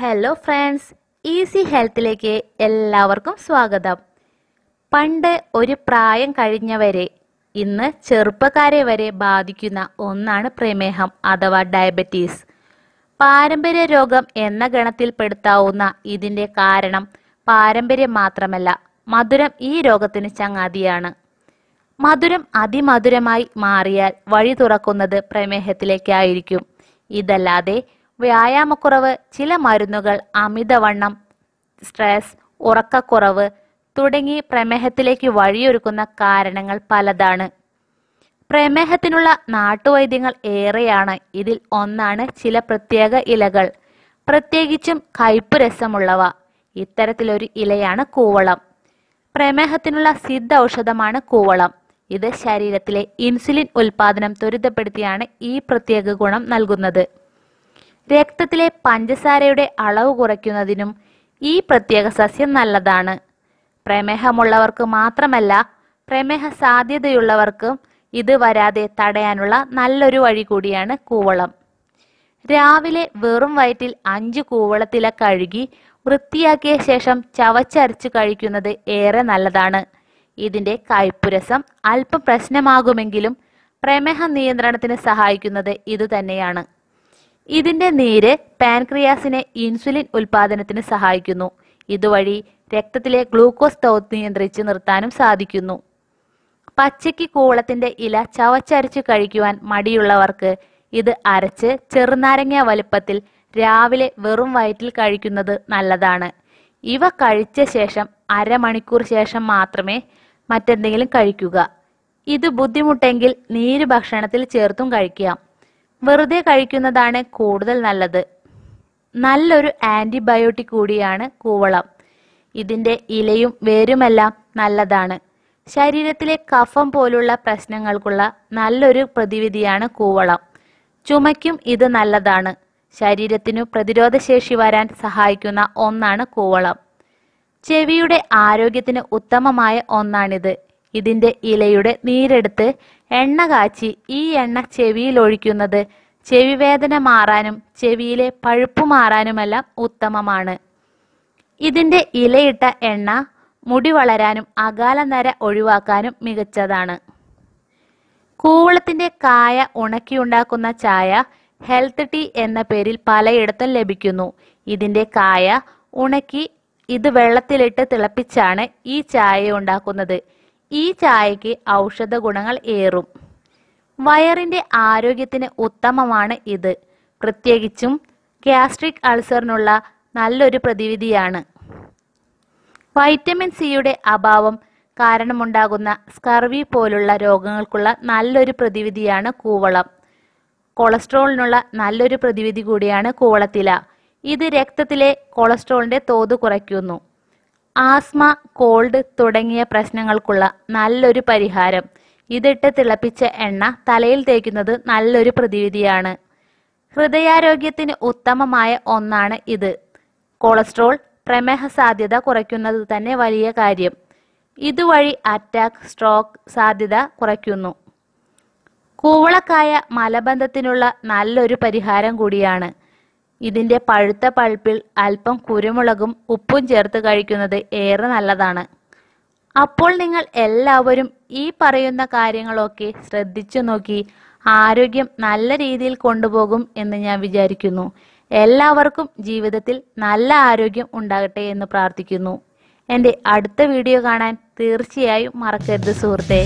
Hello friends easy ഹെൽത്തിലേക്ക് എല്ലാവർക്കും സ്വാഗതം. പണ്ട് ഒരു പ്രായം കഴിഞ്ഞവരെ ഇന്ന് ചെറുപ്പക്കാരെ വരെ ബാധിക്കുന്ന ഒന്നാണ് പ്രമേഹം അഥവാ ഡയബറ്റീസ് പാരമ്പര്യ രോഗം എന്ന ഗണത്തിൽപ്പെടുത്താവുന്ന ഇതിന്റെ കാരണം പാരമ്പര്യം മാത്രമല്ല മധുരം ഈ രോഗത്തിന് ചങ്ങാതിയാണ്. മധുരം അതിമധുരമായി മാറിയാൽ വഴി തുറക്കുന്നത് പ്രമേഹത്തിലേക്കായിരിക്കും. ഇതല്ലാതെ വ്യായാമക്കുറവ് ചില മരുന്നുകൾ അമിതവണ്ണം സ്ട്രെസ് ഉറക്കക്കുറവ് തുടങ്ങി പ്രമേഹത്തിലേക്ക് വഴിയൊരുക്കുന്ന കാരണങ്ങൾ പലതാണ്. പ്രമേഹത്തിനുള്ള നാട്ടുവൈദ്യങ്ങൾ ഏറെയാണ്. ഇതിൽ ഒന്നാണ് ചില പ്രത്യേക ഇലകൾ. പ്രത്യേകിച്ചും കയ്പ് രസമുള്ളവ ഇത്തരത്തിലൊരു ഇലയാണ് കൂവളം. പ്രമേഹത്തിനുള്ള സിദ്ധ ഔഷധമാണ് കൂവളം. ഇത് ശരീരത്തിലെ ഇൻസുലിൻ ഉൽപാദനം ത്വരിതപ്പെടുത്തിയാണ് ഈ പ്രത്യേക ഗുണം നൽകുന്നത്. രക്തത്തിലെ പഞ്ചസാരയുടെ അളവ് കുറയ്ക്കുന്നതിനും ഈ പ്രത്യേക സസ്യം നല്ലതാണ്. പ്രമേഹമുള്ളവർക്ക് മാത്രമല്ല പ്രമേഹ സാധ്യതയുള്ളവർക്കും ഇത് വരാതെ തടയാനുള്ള നല്ലൊരു വഴി കൂടിയാണ് കൂവളം. രാവിലെ വെറും വയറ്റിൽ അഞ്ച് കൂവളത്തില കഴുകി വൃത്തിയാക്കിയ ശേഷം ചവച്ചരച്ച് കഴിക്കുന്നത് ഏറെ നല്ലതാണ്. ഇതിന്റെ കയ്പുരസം അല്പം പ്രശ്നമാകുമെങ്കിലും പ്രമേഹ നിയന്ത്രണത്തിന് സഹായിക്കുന്നത് ഇതുതന്നെയാണ്. ഇതിന്റെ നീര് പാൻക്രിയാസിനെ ഇൻസുലിൻ ഉൽപാദനത്തിന് സഹായിക്കുന്നു. ഇതുവഴി രക്തത്തിലെ ഗ്ലൂക്കോസ് തോത് നിയന്ത്രിച്ച് നിർത്താനും സാധിക്കുന്നു. പച്ചയ്ക്ക് കൂവളത്തിന്റെ ഇല ചവച്ചരച്ച് കഴിക്കുവാൻ മടിയുള്ളവർക്ക് ഇത് അരച്ച് ചെറുനാരങ്ങ വലുപ്പത്തിൽ രാവിലെ വെറും വയറ്റിൽ കഴിക്കുന്നത് നല്ലതാണ്. ഇവ കഴിച്ച ശേഷം അരമണിക്കൂർ ശേഷം മാത്രമേ മറ്റെന്തെങ്കിലും കഴിക്കുക. ഇത് ബുദ്ധിമുട്ടെങ്കിൽ നീര് ഭക്ഷണത്തിൽ ചേർത്തും കഴിക്കാം. വെറുതെ കഴിക്കുന്നതാണ് കൂടുതൽ നല്ലത്. നല്ലൊരു ആന്റിബയോട്ടിക് കൂടിയാണ് കൂവളം. ഇതിന്റെ ഇലയും വേരുമെല്ലാം നല്ലതാണ്. ശരീരത്തിലെ കഫം പോലുള്ള പ്രശ്നങ്ങൾക്കുള്ള നല്ലൊരു പ്രതിവിധിയാണ് കൂവളം. ചുമയ്ക്കും ഇത് നല്ലതാണ്. ശരീരത്തിനു പ്രതിരോധശേഷി വരാൻ സഹായിക്കുന്ന ഒന്നാണ് കൂവളം. ചെവിയുടെ ആരോഗ്യത്തിന് ഉത്തമമായ ഒന്നാണിത്. ഇതിന്റെ ഇലയുടെ നീരെടുത്ത് എണ്ണ കാച്ചി ഈ എണ്ണ ചെവിയിൽ ഒഴിക്കുന്നത്. ചെവി വേദന മാറാനും ചെവിയിലെ പഴുപ്പ് മാറാനുമെല്ലാം ഉത്തമമാണ്. ഇതിന്റെ ഇലയിട്ട എണ്ണ മുടി വളരാനും അകാല നര ഒഴിവാക്കാനും മികച്ചതാണ്. കൂവളത്തിന്റെ കായ ഉണക്കിയുണ്ടാക്കുന്ന ചായ ഹെൽത്ത് ടീ എന്ന പേരിൽ പലയിടത്തും ലഭിക്കുന്നു. ഇതിന്റെ കായ ഉണക്കി ഇത് വെള്ളത്തിലിട്ട് തിളപ്പിച്ചാണ് ഈ ചായ ഉണ്ടാക്കുന്നത്. ഈ ചായക്ക് ഔഷധ ഗുണങ്ങൾ ഏറും. വയറിന്റെ ആരോഗ്യത്തിന് ഉത്തമമാണ് ഇത്. പ്രത്യേകിച്ചും ഗ്യാസ്ട്രിക് അൾസറിനുള്ള നല്ലൊരു പ്രതിവിധിയാണ്. വൈറ്റമിൻ സിയുടെ അഭാവം കാരണമുണ്ടാകുന്ന സ്കർവി പോലുള്ള രോഗങ്ങൾക്കുള്ള നല്ലൊരു പ്രതിവിധിയാണ് കൂവളം. കൊളസ്ട്രോളിനുള്ള നല്ലൊരു പ്രതിവിധി കൂടിയാണ് കൂവളത്തില. ഇത് രക്തത്തിലെ കൊളസ്ട്രോളിന്റെ തോത് കുറയ്ക്കുന്നു. ആസ്മ കോൾഡ് തുടങ്ങിയ പ്രശ്നങ്ങൾക്കുള്ള നല്ലൊരു പരിഹാരം. ഇതിട്ട് തിളപ്പിച്ച എണ്ണ തലയിൽ തേക്കുന്നത് നല്ലൊരു പ്രതിവിധിയാണ്. ഹൃദയാരോഗ്യത്തിന് ഉത്തമമായ ഒന്നാണ് ഇത്. കൊളസ്ട്രോൾ പ്രമേഹ സാധ്യത കുറയ്ക്കുന്നത് തന്നെ വലിയ കാര്യം. ഇതുവഴി അറ്റാക്ക് സ്ട്രോക്ക് സാധ്യത കുറയ്ക്കുന്നു. കൂവളക്കായ മലബന്ധത്തിനുള്ള നല്ലൊരു പരിഹാരം കൂടിയാണ്. ഇതിന്റെ പഴുത്ത പൾപ്പിൽ അല്പം കുരുമുളകും ഉപ്പും ചേർത്ത് കഴിക്കുന്നത് ഏറെ നല്ലതാണ്. അപ്പോൾ നിങ്ങൾ എല്ലാവരും ഈ പറയുന്ന കാര്യങ്ങളൊക്കെ ശ്രദ്ധിച്ചു നോക്കി ആരോഗ്യം നല്ല രീതിയിൽ കൊണ്ടുപോകും എന്ന് ഞാൻ വിചാരിക്കുന്നു. എല്ലാവർക്കും ജീവിതത്തിൽ നല്ല ആരോഗ്യം ഉണ്ടാകട്ടെ എന്ന് പ്രാർത്ഥിക്കുന്നു. എന്റെ അടുത്ത വീഡിയോ കാണാൻ തീർച്ചയായും മറക്കരുത് സുഹൃത്തെ.